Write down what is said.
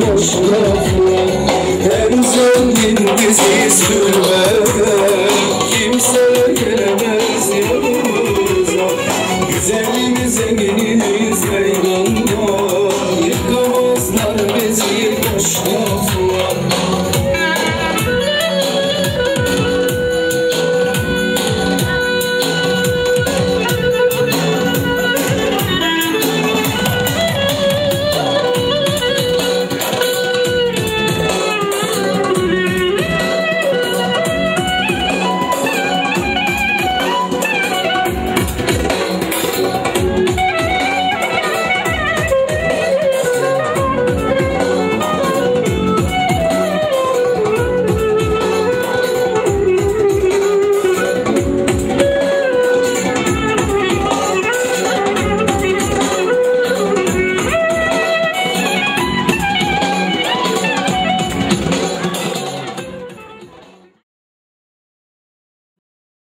boş lafla Her zengin bizi sürme Kimse gelemez yanımıza Güzelimiz zenginimiz meydan Yıkamazlar bizi boş